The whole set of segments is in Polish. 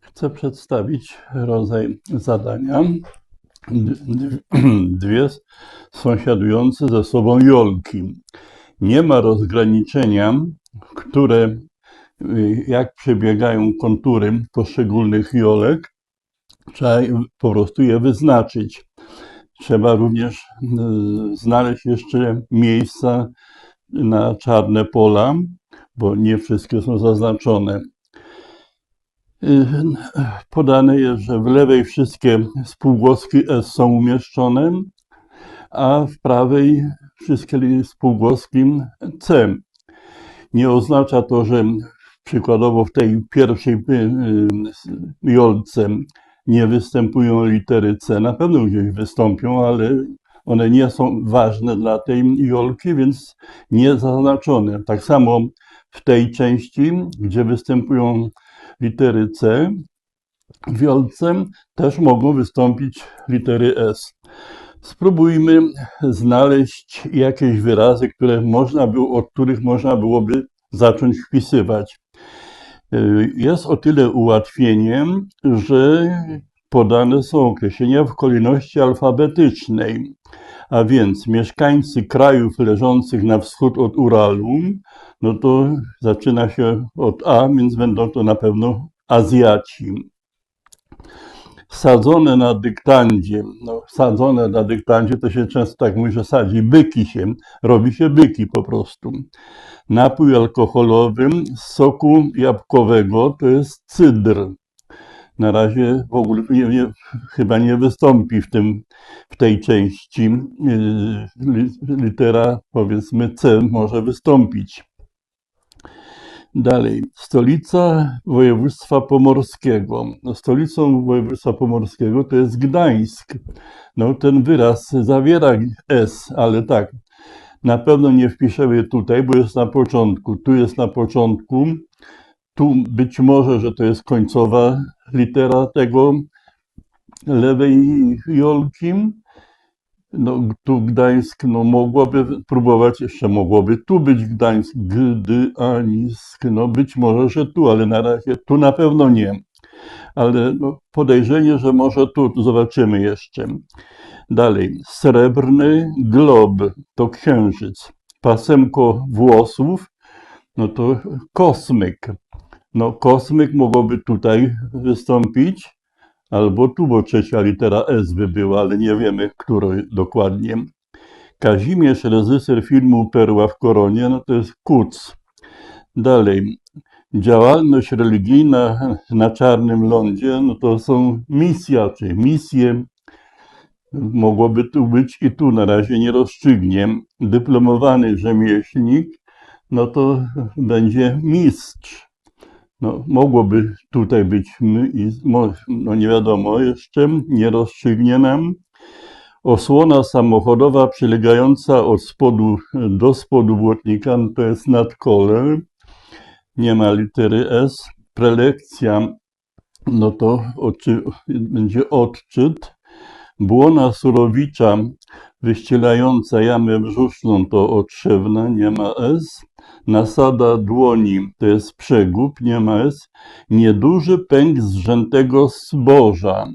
Chcę przedstawić rodzaj zadania. Dwie sąsiadujące ze sobą jolki. Nie ma rozgraniczenia, które, jak przebiegają kontury poszczególnych jolek. Trzeba po prostu je wyznaczyć. Trzeba również y, znaleźć jeszcze miejsca na czarne pola, bo nie wszystkie są zaznaczone. Y, Podane jest, że w lewej wszystkie spółgłoski S są umieszczone, a w prawej wszystkie spółgłoski C. Nie oznacza to, że przykładowo w tej pierwszej y, y, jolce nie występują litery C. Na pewno gdzieś wystąpią, ale one nie są ważne dla tej jolki, więc nie zaznaczone. Tak samo w tej części, gdzie występują litery C, w jolce też mogą wystąpić litery S. Spróbujmy znaleźć jakieś wyrazy, które można było, od których można byłoby zacząć wpisywać. Y, Jest o tyle ułatwieniem, że podane są określenia w kolejności alfabetycznej, a więc mieszkańcy krajów leżących na wschód od Uralu, no to zaczyna się od A, więc będą to na pewno Azjaci. Sadzone na dyktandzie, no sadzone na dyktandzie to się często tak mówi, że sadzi byki się, robi się byki po prostu. Napój alkoholowy z soku jabłkowego to jest cydr. Na razie w ogóle nie, nie, chyba nie wystąpi w, tym, w tej części. Yy, li- Litera powiedzmy C może wystąpić. Dalej, stolica województwa pomorskiego. No, stolicą województwa pomorskiego to jest Gdańsk. No, ten wyraz zawiera S, ale tak, na pewno nie wpiszemy tutaj, bo jest na początku. Tu jest na początku. Tu być może, że to jest końcowa litera tego lewej jolki. No, tu Gdańsk, no mogłoby próbować, jeszcze mogłoby tu być Gdańsk, Gdańsk, no być może, że tu, ale na razie tu na pewno nie. Ale no, podejrzenie, że może tu, zobaczymy jeszcze. Dalej, srebrny glob to księżyc. Pasemko włosów, no to kosmyk. No kosmyk mogłoby tutaj wystąpić, albo tu, bo trzecia litera S by była, ale nie wiemy, której dokładnie. Kazimierz, reżyser filmu Perła w koronie, no to jest Kuc. Dalej, działalność religijna na Czarnym Lądzie, no to są misja, czy misje. Mogłoby tu być i tu, na razie nie rozstrzygnie. Dyplomowany rzemieślnik, no to będzie mistrz. No, mogłoby tutaj być no nie wiadomo jeszcze, nie rozstrzygnie nam. Osłona samochodowa przylegająca od spodu do spodu błotnika, no to jest nadkole, nie ma litery S. Prelekcja, no to będzie odczyt. Błona surowicza wyścielająca jamę brzuszną to otrzewna, nie ma S. Nasada dłoni to jest przegub, nie ma S. Nieduży pęk zrzętego zboża.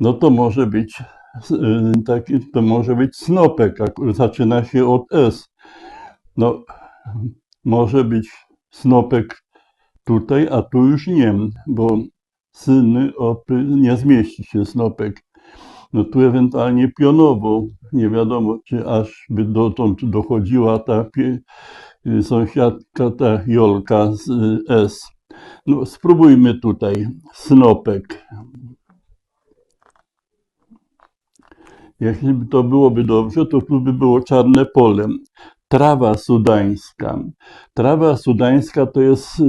No to może być y, taki, to może być snopek, zaczyna się od S. No, może być snopek tutaj, a tu już nie, bo syny opy nie zmieści się snopek. No tu ewentualnie pionowo, nie wiadomo, czy aż by dotąd dochodziła ta sąsiadka, ta Jolka z S. No spróbujmy tutaj, snopek. Jeśli to byłoby dobrze, to tu by było czarne pole. Trawa sudańska. Trawa sudańska to jest y,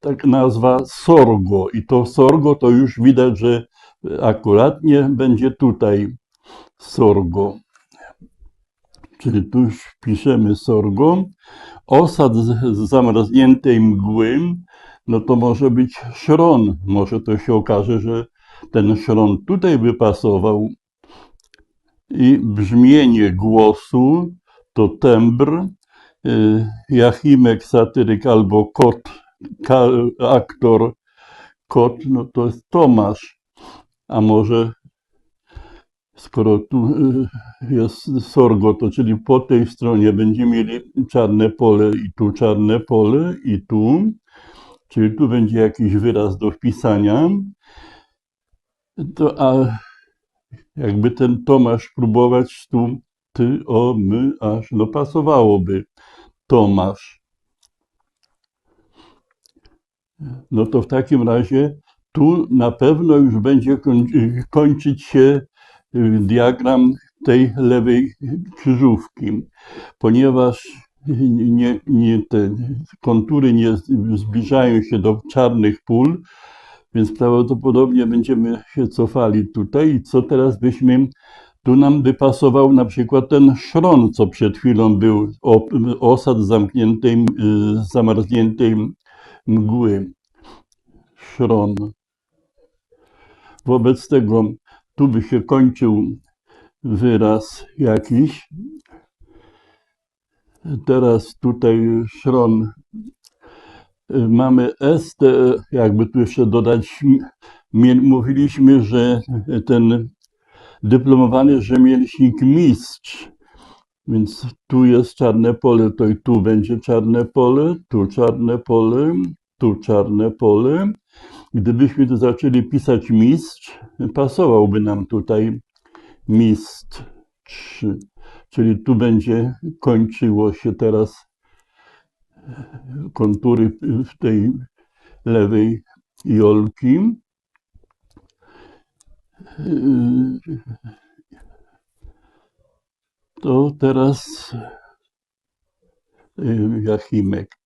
tak nazwa sorgo i to sorgo to już widać, że akuratnie będzie tutaj sorgo. Czyli tu piszemy sorgo. Osad z zamarzniętej mgły, no to może być szron. Może to się okaże, że ten szron tutaj by pasował. I brzmienie głosu to tembr, y, jachimek, satyryk albo kot, aktor kot, no to jest Tomasz. A może skoro tu y, jest sorgo, to czyli po tej stronie będziemy mieli czarne pole i tu czarne pole i tu, czyli tu będzie jakiś wyraz do wpisania. To, a jakby ten Tomasz próbować tu ty, o, my, aż, no pasowałoby. Tomasz. No to w takim razie tu na pewno już będzie koń- kończyć się diagram tej lewej krzyżówki, ponieważ nie, nie, te kontury nie zbliżają się do czarnych pól, więc prawdopodobnie będziemy się cofali tutaj. I co teraz byśmy, tu nam by pasował na przykład ten szron, co przed chwilą był, osad zamkniętej, y, zamarzniętej mgły. Szron. Wobec tego tu by się kończył wyraz jakiś. Teraz tutaj szron. Mamy ST, jakby tu jeszcze dodać, mówiliśmy, że ten dyplomowany rzemieślnik mistrz, więc tu jest czarne pole, to i tu będzie czarne pole, tu czarne pole, tu czarne pole. Gdybyśmy tu zaczęli pisać mistrz, pasowałby nam tutaj mistrz, czyli tu będzie kończyło się teraz kontury w tej lewej jolki. To teraz y, Jachimek.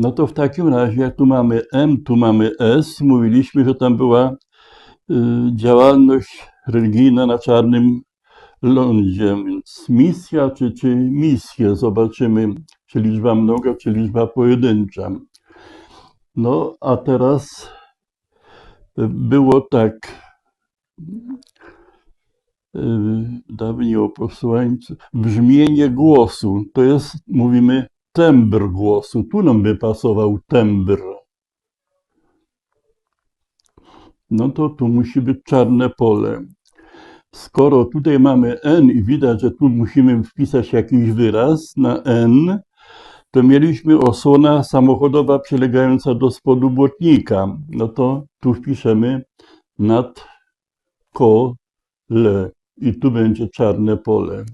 No to w takim razie, jak tu mamy M, tu mamy S, mówiliśmy, że tam była y, działalność religijna na czarnym lądzie, więc misja czy, czy misję, zobaczymy, czy liczba mnoga, czy liczba pojedyncza. No, a teraz y, było tak, y, dawniej o posłańcu, brzmienie głosu, to jest, mówimy, tembr głosu. Tu nam by pasował tembr. No to tu musi być czarne pole. Skoro tutaj mamy N i widać, że tu musimy wpisać jakiś wyraz na N, to mieliśmy osłona samochodowa przylegająca do spodu błotnika. No to tu wpiszemy nad kole i tu będzie czarne pole.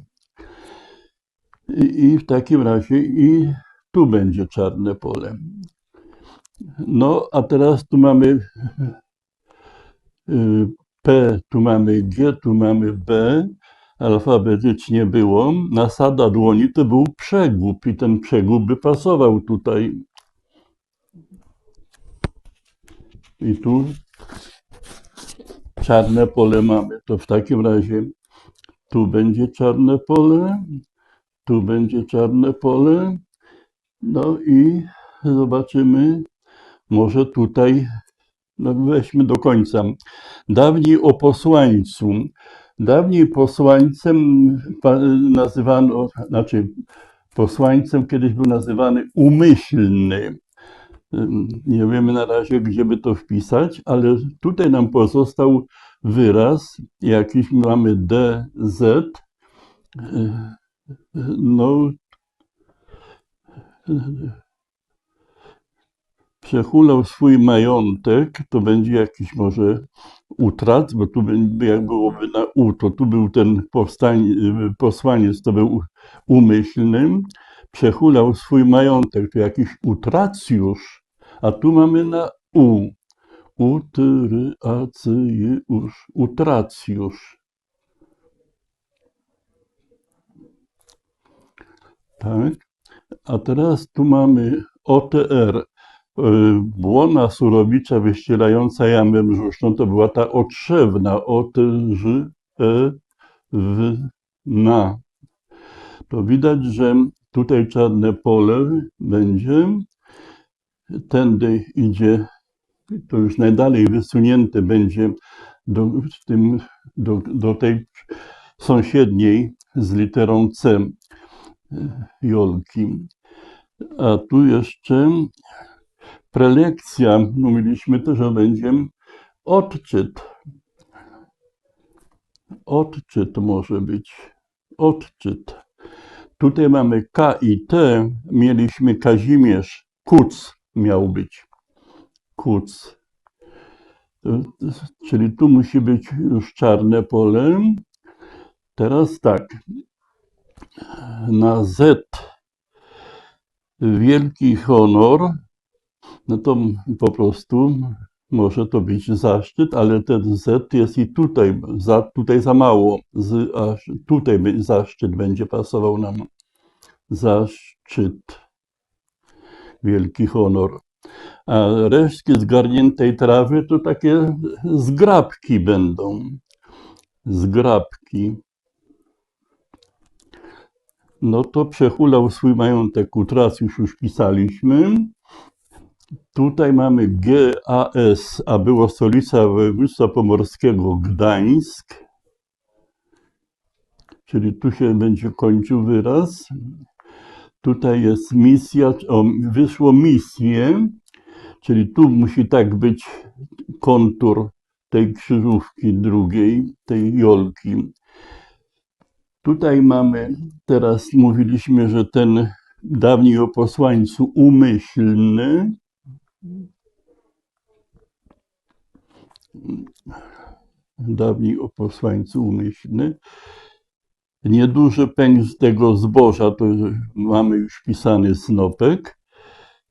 I, I w takim razie i tu będzie czarne pole. No, a teraz tu mamy y, P, tu mamy G, tu mamy B. Alfabetycznie było. Nasada dłoni to był przegub i ten przegub by pasował tutaj. I tu czarne pole mamy. To w takim razie tu będzie czarne pole, tu będzie czarne pole. No i zobaczymy, może tutaj, no weźmy do końca. Dawniej o posłańcu. Dawniej posłańcem nazywano, znaczy posłańcem kiedyś był nazywany umyślny. Nie wiemy na razie, gdzie by to wpisać, ale tutaj nam pozostał wyraz, jakiś mamy DZ. No, przechulał swój majątek, to będzie jakiś może utrat, bo tu jak byłoby na U, to tu był ten powstań, posłaniec, to był umyślny, przechulał swój majątek, to jakiś utracjusz, a tu mamy na U, utracjusz, utracjusz. Tak, a teraz tu mamy OTR, y, błona surowicza wyścielająca jamę brzuszną, to była ta otrzewna, OTŻ, E, W, na. To widać, że tutaj czarne pole będzie, tędy idzie, to już najdalej wysunięte będzie do, tym, do, do tej sąsiedniej z literą C jolki. A tu jeszcze prelekcja, mówiliśmy też, że będzie odczyt. Odczyt może być. Odczyt. Tutaj mamy K i T. Mieliśmy Kazimierz. Kuc miał być. Kuc. Czyli tu musi być już czarne pole. Teraz tak. Na Z wielki honor, no to po prostu może to być zaszczyt, ale ten Z jest i tutaj, za, tutaj za mało. Z, aż tutaj zaszczyt będzie pasował nam. Zaszczyt. Wielki honor. A resztki zgarniętej trawy to takie zgrabki będą. Zgrabki. No to przehulał swój majątek utras, już już pisaliśmy. Tutaj mamy GAS, a było stolica województwa pomorskiego Gdańsk. Czyli tu się będzie kończył wyraz. Tutaj jest misja, o, wyszło misję, czyli tu musi tak być kontur tej krzyżówki drugiej, tej jolki. Tutaj mamy, teraz mówiliśmy, że ten dawniej o posłańcu umyślny, dawniej o posłańcu umyślny, nieduży pęk z tego zboża, to mamy już pisany snopek.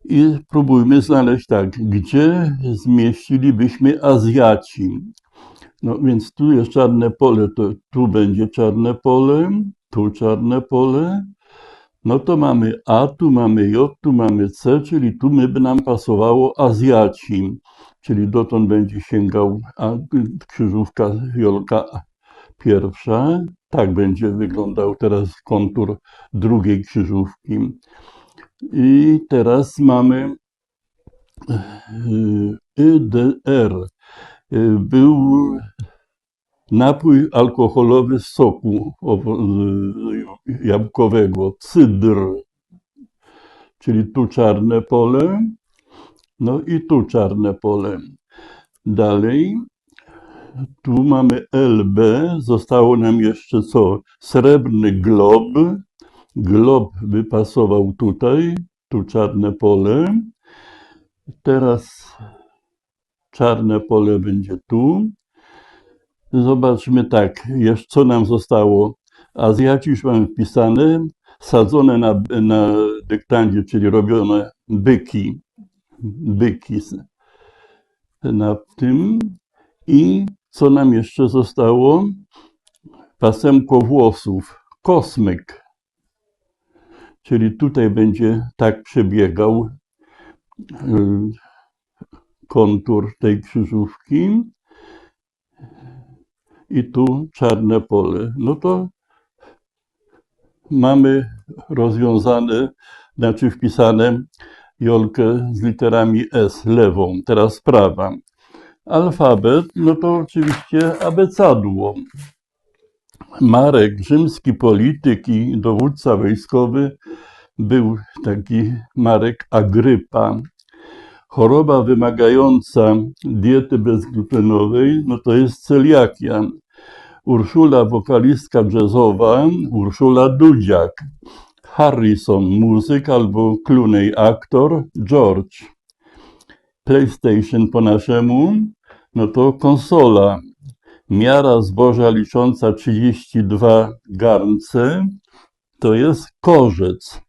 I próbujmy znaleźć tak, gdzie zmieścilibyśmy Azjaci. No więc tu jest czarne pole, to tu będzie czarne pole, tu czarne pole. No to mamy A, tu mamy J, tu mamy C, czyli tu my by nam pasowało Azjaci. Czyli dotąd będzie sięgał a, krzyżówka Jolka pierwsza. Tak będzie wyglądał teraz kontur drugiej krzyżówki. I teraz mamy y, YDR. Y, Był napój alkoholowy z soku y, jabłkowego, cydr, czyli tu czarne pole, no i tu czarne pole. Dalej, tu mamy LB, zostało nam jeszcze co? Srebrny glob, glob by pasował tutaj, tu czarne pole. Teraz czarne pole będzie tu. Zobaczmy tak, jeszcze co nam zostało. Azjaci już mamy wpisane, sadzone na, na dyktandzie, czyli robione byki, byki na tym. I co nam jeszcze zostało? Pasemko włosów, kosmyk. Czyli tutaj będzie tak przebiegał kontur tej krzyżówki i tu czarne pole. No to mamy rozwiązane, znaczy wpisane jolkę z literami S lewą, teraz prawa. Alfabet, no to oczywiście abecadło. Marek, rzymski polityk i dowódca wojskowy, był taki Marek Agrypa. Choroba wymagająca diety bezglutenowej, no to jest celiakia. Urszula, wokalistka jazzowa, Urszula Dudziak. Harrison, muzyk albo Clooney, aktor, George. PlayStation po naszemu, no to konsola. Miara zboża licząca 32 garnce, to jest korzec.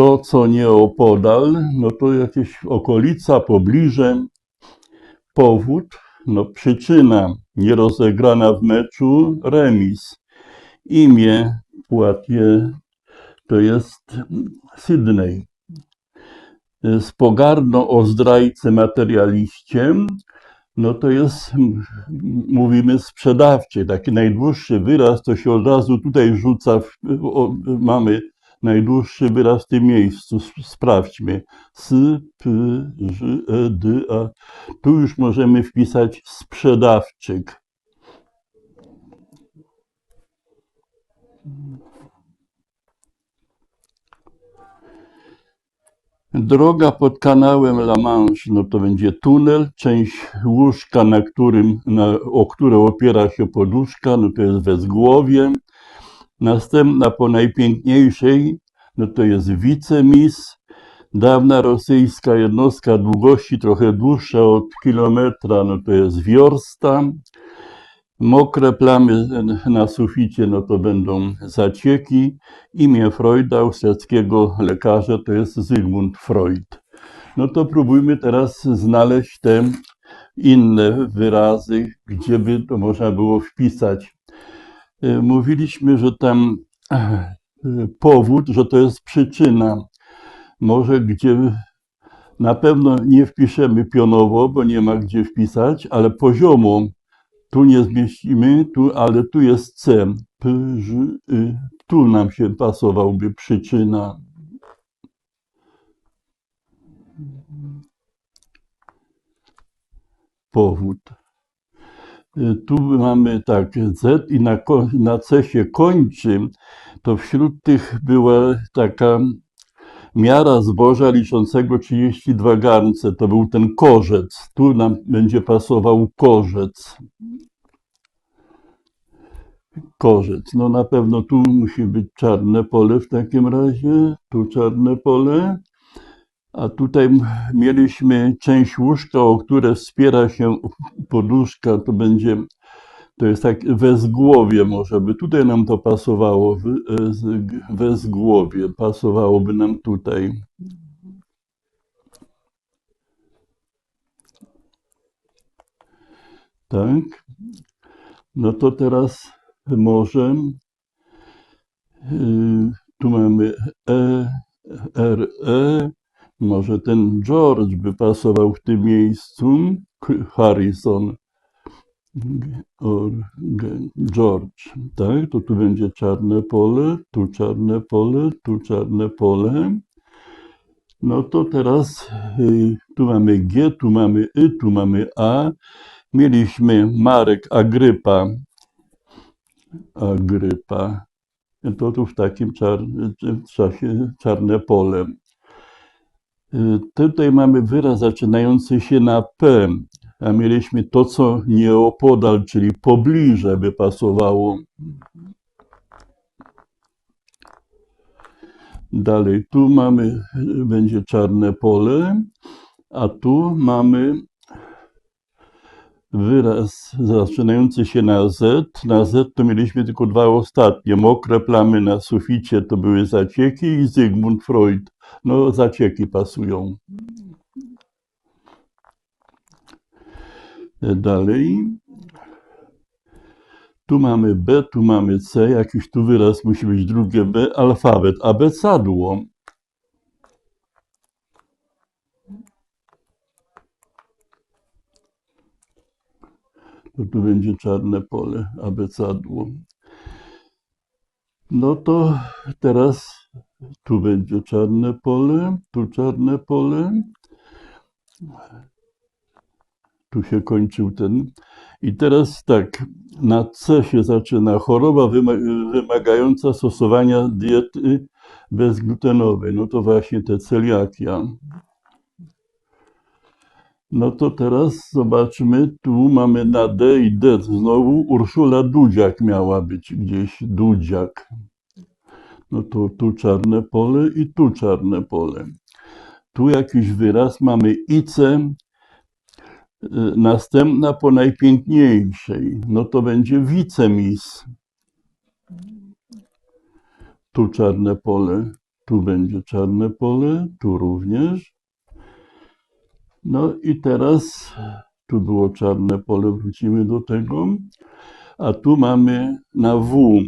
To, co nieopodal, no to jakieś okolica, pobliże. Powód, no przyczyna, nierozegrana w meczu, remis. Imię płatie to jest Sydney. Z pogardą o zdrajcy materialiście, no to jest, mówimy sprzedawczy, taki najdłuższy wyraz, to się od razu tutaj rzuca, w, o, mamy najdłuższy wyraz w tym miejscu, Sp- sprawdźmy. S, P, Ż, E, D, A. Tu już możemy wpisać sprzedawczyk. Droga pod kanałem La Manche, no to będzie tunel, część łóżka, na którym, na, o które opiera się poduszka, no to jest wezgłowie. Następna po najpiękniejszej, no to jest wicemis, dawna rosyjska jednostka długości trochę dłuższa od kilometra, no to jest wiorsta. Mokre plamy na suficie, no to będą zacieki. Imię Freuda, austriackiego lekarza, to jest Zygmunt Freud. No to próbujmy teraz znaleźć te inne wyrazy, gdzie by to można było wpisać. E, Mówiliśmy, że tam e, powód, że to jest przyczyna. Może gdzie na pewno nie wpiszemy pionowo, bo nie ma gdzie wpisać, ale poziomo tu nie zmieścimy, tu, ale tu jest C. Y. Tu nam się pasowałby przyczyna. Powód. Y, Tu mamy tak Z i na, na C się kończy, to wśród tych była taka miara zboża liczącego 32 garnce, to był ten korzec. Tu nam będzie pasował korzec. Korzec. No na pewno tu musi być czarne pole w takim razie. Tu czarne pole. A tutaj mieliśmy część łóżka, o które wspiera się poduszka. To będzie, to jest tak wezgłowie może by. Tutaj nam to pasowało. Wezgłowie pasowałoby nam tutaj. Tak. No to teraz może y, tu mamy E, R, E. Może ten George by pasował w tym miejscu. Harrison. George, tak? To tu będzie czarne pole, tu czarne pole, tu czarne pole. No to teraz y, tu mamy G, tu mamy Y, tu mamy A. Mieliśmy Marek Agrypa. Agrypa. To tu w takim czarnym czasie czarne pole. Y, Tutaj mamy wyraz zaczynający się na P, a mieliśmy to, co nieopodal, czyli pobliże by pasowało. Dalej, tu mamy, y, będzie czarne pole, a tu mamy wyraz zaczynający się na Z. Na Z to mieliśmy tylko dwa ostatnie. Mokre plamy na suficie to były zacieki i Zygmunt Freud. No, zacieki pasują. Dalej. Tu mamy B, tu mamy C, jakiś tu wyraz musi być drugie B, alfabet, abecadło. To tu będzie czarne pole, abecadło. No to teraz tu będzie czarne pole, tu czarne pole. Tu się kończył ten. I teraz tak, na C się zaczyna choroba wyma- wymagająca stosowania diety bezglutenowej. No to właśnie te celiakia. No to teraz zobaczmy, tu mamy na D i D znowu Urszula Dudziak miała być gdzieś, Dudziak. No to tu czarne pole i tu czarne pole. Tu jakiś wyraz mamy IC, y, następna po najpiękniejszej. No to będzie wicemis. Tu czarne pole, tu będzie czarne pole, tu również. No i teraz tu było czarne pole, wrócimy do tego. A tu mamy na W.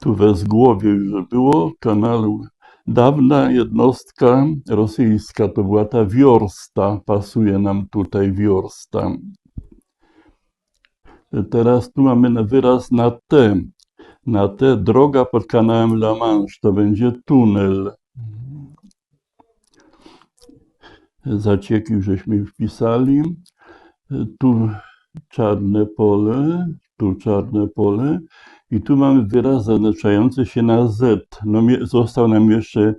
Tu we zgłowie już było kanalu. Dawna jednostka rosyjska to była ta wiorsta. Pasuje nam tutaj wiorsta. Teraz tu mamy na wyraz na T. Na T droga pod kanałem La Manche to będzie tunel. Zacieki żeśmy wpisali. Tu czarne pole, tu czarne pole i tu mamy wyraz zaznaczający się na Z. No, został nam jeszcze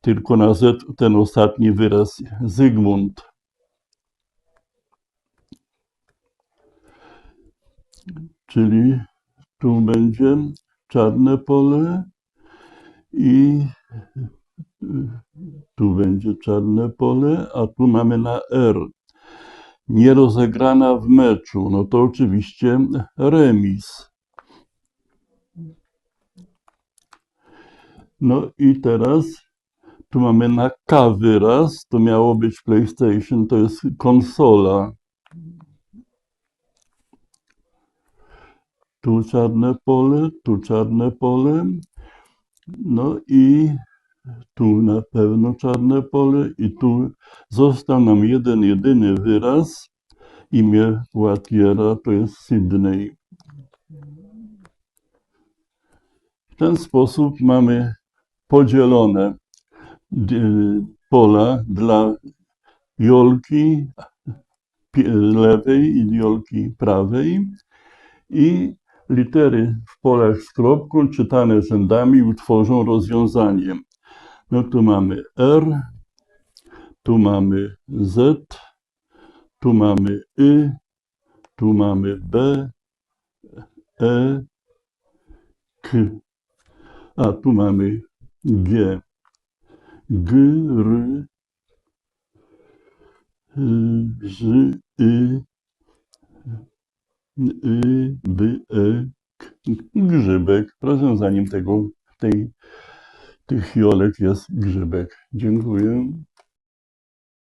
tylko na Z ten ostatni wyraz Zygmunt. Czyli tu będzie czarne pole i tu będzie czarne pole, a tu mamy na R. Nierozegrana w meczu, no to oczywiście remis. No i teraz tu mamy na K wyraz, to miało być PlayStation, to jest konsola. Tu czarne pole, tu czarne pole. No i tu na pewno czarne pole i tu został nam jeden, jedyny wyraz. Imię płatiera to jest Sydney. W ten sposób mamy podzielone pola dla jolki lewej i jolki prawej i litery w polach z kropką czytane rzędami utworzą rozwiązanie. No tu mamy R, tu mamy Z, tu mamy Y, tu mamy B, E, K, a tu mamy G, G, R, Ż, Y, Y, B, E, K. Grzybek. Rozwiązaniem tego, tej, tych jolek jest grzybek. Dziękuję.